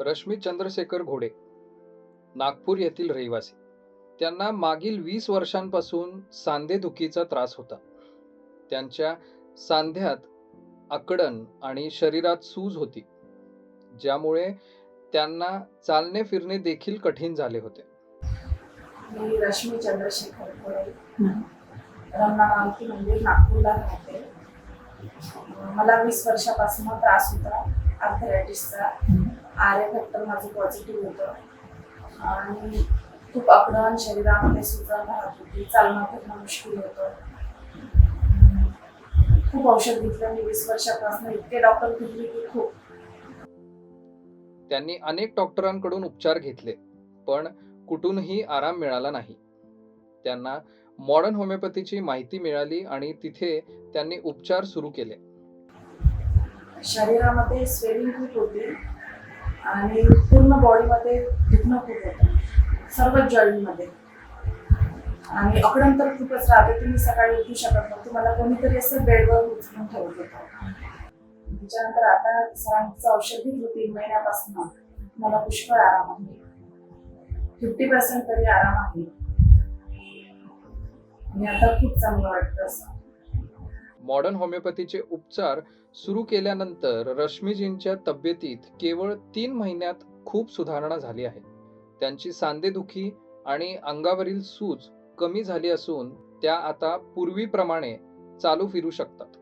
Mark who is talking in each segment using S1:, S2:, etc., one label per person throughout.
S1: रश्मी चंद्रशेखर घोडे नागपूर येथील रहिवासी. त्यांना मागील वीस वर्षांपासून सांधेदुखीचा त्रास होता. त्यांच्या सांध्यात आकडण आणि शरीरात सूज होती ज्यामुळे त्यांना चालणे फिरणे देखील कठीण झाले होते.
S2: मी रश्मी चंद्रशेखर गोळे रमणा मारुती मंदिर नागपूरला राहते. मला वीस वर्षापासून त्रास होता आर्थरायटिसचा आर्य फॅक्टर माझं पॉझिटिव्ह होतं. आणि खूप आकडण शरीरामध्ये सुजन राहत होती. चालणं फिरणं मुश्किल होतं. खूप औषध घेतलं मी वीस वर्षापासून. इतके डॉक्टर फिरले की खूप.
S1: त्यांनी अनेक डॉक्टरांकडून उपचार घेतले पण कुठूनही आराम मिळाला नाही. त्यांना मॉडर्न होमिओपॅथीची माहिती मिळाली आणि तिथे त्यांनी उपचार सुरू केले.
S2: शरीरामध्ये स्वेलिंग खूप होती. आणि पूर्ण बॉडीमध्ये दुखणं खूप होतं. सर्व जॉईंटमध्ये आणि अकडम तर खूपच राहते. तुम्ही सकाळी उठू शकत नव्हतं मला कोणीतरी असं बेडवर उचलून ठेवत होतं. त्याच्यानंतर आता सरांचं औषध घेतलं तीन महिन्यापासून. मला पुष्कळ आराम आहे. फिफ्टी पर्सेंट तरी आराम आहे. आणि आता खूप चांगलं वाटतं असं.
S1: मॉडर्न होमिओपॅथीचे उपचार सुरू केल्यानंतर रश्मीजींच्या तब्येतीत केवळ तीन महिन्यात खूप सुधारणा झाली आहे. त्यांची सांधेदुखी आणि अंगावरील सूज कमी झाली असून त्या आता पूर्वीप्रमाणे चालू फिरू शकतात.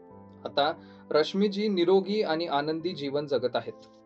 S1: आता रश्मीजी निरोगी आणि आनंदी जीवन जगत आहेत.